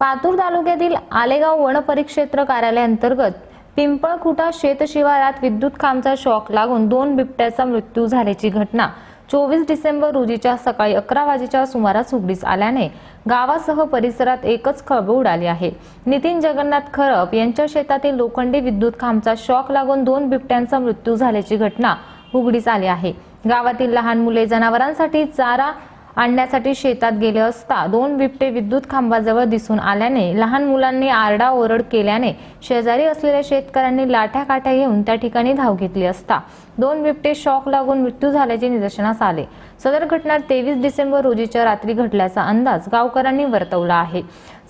पातूर तालुक्यातील आलेगाव वन परिक्षेत्र कार्यालयांतर्गत पिंपळखुटा शेतशिवारात विद्युत खांबचा शॉक लागून दोन बिबट्याचा मृत्यू झाल्याची घटना चोवीस डिसेंबर रोजीच्या सकाळी अकरा वाजेच्या सुमारास उघडीस आल्याने गावासह परिसरात एकच खळबळ उडाली आहे. नितीन जगन्नाथ खरप यांच्या शेतातील लोखंडी विद्युत खांबचा शॉक लागून दोन बिबट्यांचा मृत्यू झाल्याची घटना उघडीस आली आहे. गावातील लहान मुले जनावरांसाठी चारा आणण्यासाठी शेतात गेले असता दोन बिबटे विद्युत खांबाजवळ दिसून आल्याने लहान मुलांनी आरडाओरड केल्याने शेजारी असलेल्या शेतकऱ्यांनी लाठ्या काठ्या घेऊन त्या ठिकाणी धाव घेतली असता दोन बिबटे शॉक लागून मृत्यू झाल्याचे निदर्शनास आले. सदर घटना तेवीस डिसेंबर रोजीच्या रात्री घडल्याचा अंदाज गावकऱ्यांनी वर्तवला आहे.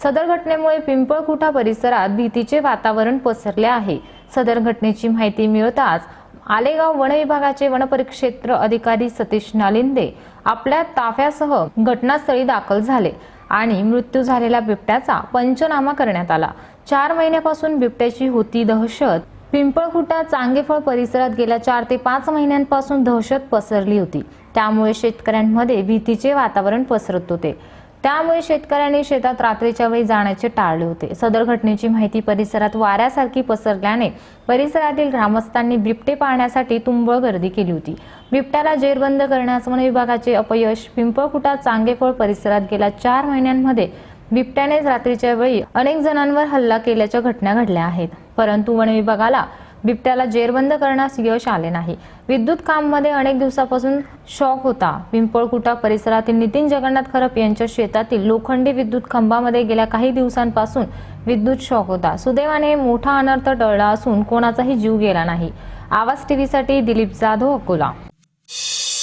सदर घटनेमुळे पिंपळकुठा परिसरात भीतीचे वातावरण पसरले आहे. सदर घटनेची माहिती मिळताच आलेगाव वनविभागाचे वनपरिक्षेत्र अधिकारी सतीश नालिंदे आपल्या ताफ्यासह घटनास्थळी दाखल झाले आणि मृत्यू झालेल्या बिबट्याचा पंचनामा करण्यात आला. चार महिन्यापासून बिबट्याची होती दहशत. पिंपळखुटा चांगेफळ परिसरात गेल्या चार ते पाच महिन्यांपासून दहशत पसरली होती. त्यामुळे शेतकऱ्यांमध्ये भीतीचे वातावरण पसरत होते. त्यामुळे शेतकऱ्यांनी शेतात रात्रीच्या वेळी जाण्याचे टाळले होते. सदर घटनेची माहिती परिसरात वाऱ्यासारखी पसरल्याने परिसरातील ग्रामस्थांनी बिबटे पाहण्यासाठी तुंबळ गर्दी केली होती. बिबट्याला जेरबंद करण्यास वन विभागाचे अपयश पिंपळकुटा चांगेफळ परिसरात गेल्या चार महिन्यांमध्ये बिबट्यानेच रात्रीच्या वेळी अनेक जणांवर हल्ला केल्याच्या घटना घडल्या आहेत. परंतु वन विभागाला बिबट्याला जेरबंद करण्यास यश आले नाही. विद्युत काममध्ये अनेक दिवसापासून शॉक होता. पिंपळकुटा परिसरातील नितीन जगन्नाथ खरप यांच्या शेतातील लोखंडी विद्युत खांबामध्ये गेल्या काही दिवसांपासून विद्युत शॉक होता. सुदैवाने मोठा अनर्थ टळला असून कोणाचाही जीव गेला नाही. आवाज टीव्हीसाठी दिलीप जाधव अकोला.